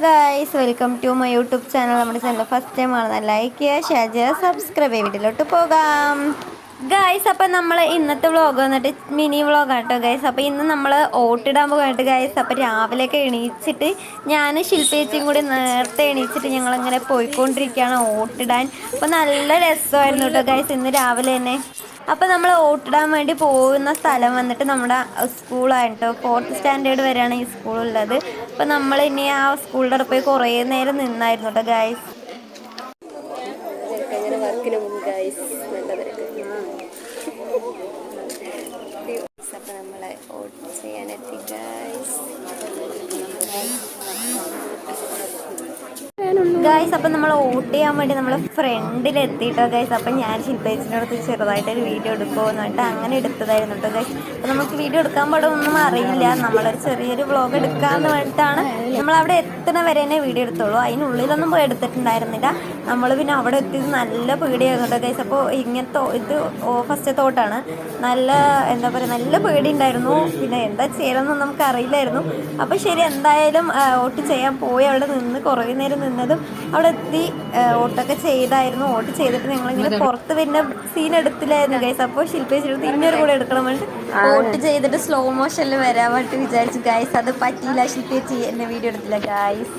Guys welcome to my YouTube channel നമ്മുടെ channel first time ആണ് like ചെയ്യുക share ചെയ്യുക സബ്സ്ക്രൈബ് ചെയ്യുക. വീട്ടിലോട്ട് പോകാം. ഗായ്സ് അപ്പം നമ്മൾ ഇന്നത്തെ വ്ളോഗ് വന്നിട്ട് മിനി വ്ളോഗ് കേട്ടോ ഗൈസ് അപ്പോൾ ഇന്ന് നമ്മൾ ഓട്ടിടാൻ പോകാനായിട്ട് ഗായ്സ് അപ്പോൾ രാവിലെയൊക്കെ എണീച്ചിട്ട് ഞാൻ ശില്പേച്ചിയും കൂടി നേരത്തെ എണീച്ചിട്ട് ഞങ്ങളങ്ങനെ പോയിക്കൊണ്ടിരിക്കുകയാണ് ഓട്ടിടാൻ അപ്പോൾ നല്ല രസമായിരുന്നു കേട്ടോ ഗൈസ് ഇന്ന് രാവിലെ തന്നെ അപ്പോൾ നമ്മൾ ഓട്ടിടാൻ വേണ്ടി പോകുന്ന സ്ഥലം വന്നിട്ട് നമ്മുടെ സ്കൂളാണ് കേട്ടോ ഫോർത്ത് സ്റ്റാൻഡേർഡ് വരെയാണ് ഈ സ്കൂളുള്ളത് അപ്പോൾ നമ്മൾ ഇനി ആ സ്കൂളിന്റെ അവിടെ പോയി കുറേ നേരം നിന്നായിരുന്നു കേട്ടോ ഗായ്സ് വർക്കിന് നമ്മളെ ഓട്ട് ചെയ്യാനെത്തി ഗൈസ് ഗൈസ് അപ്പം നമ്മൾ ഓട്ട് ചെയ്യാൻ വേണ്ടി നമ്മൾ ഫ്രണ്ടിൽ എത്തിയിട്ടോ ഗൈസ് അപ്പം ഞാൻ ശില്പേച്ചിനടുത്ത് ചെറുതായിട്ടൊരു വീഡിയോ എടുക്കുമോ എന്നിട്ട് അങ്ങനെ എടുത്തതായിരുന്നു കേട്ടോ ഗൈസ് അപ്പം നമുക്ക് വീഡിയോ എടുക്കാൻ പാടൊന്നും അറിയില്ല. നമ്മളൊരു ചെറിയൊരു വ്ളോഗ് എടുക്കാമെന്ന് വേണ്ടിയിട്ടാണ് നമ്മൾ അവിടെ എത്തുന്ന വരെ തന്നെ വീഡിയോ എടുത്തോളൂ. അതിനുള്ളിലൊന്നും പോയി എടുത്തിട്ടുണ്ടായിരുന്നില്ല. നമ്മൾ പിന്നെ അവിടെ എത്തിയത് നല്ല പേടിയായിരുന്നു കേട്ടോ ഗൈസ് അപ്പോൾ ഇങ്ങനത്തെ ഇത് ഫസ്റ്റ് തോട്ടാണ്. നല്ല എന്താ പറയുക നല്ല പേടി ഉണ്ടായിരുന്നു പിന്നെ എന്താ ചെയ്യണമെന്ന് നമുക്ക് അറിയില്ലായിരുന്നു. അപ്പോൾ ശരി എന്തായാലും ഓട്ട് ചെയ്യാൻ പോയി. അവിടെ നിന്ന് കുറേ നേരം നിന്നതും അവിടെ എത്തി ഓട്ടൊക്കെ ചെയ്തായിരുന്നു. ഓട്ട് ചെയ്തിട്ട് ഞങ്ങളിങ്ങനെ പുറത്ത് വരുന്ന സീൻ എടുത്തില്ലായിരുന്നു ഗൈസ് അപ്പോൾ ശില്പേച്ചെടുത്ത് ഇന്നൊരു കൂടെ എടുക്കണം വേണ്ടി ഓട്ട് ചെയ്തിട്ട് സ്ലോ മോഷനിൽ വരാൻ വേണ്ടി വിചാരിച്ചു. ഗൈസ് അത് പറ്റിയില്ല. ശില്പേച്ചി എന്നെ വീഡിയോ എടുത്തില്ല. ഗൈസ്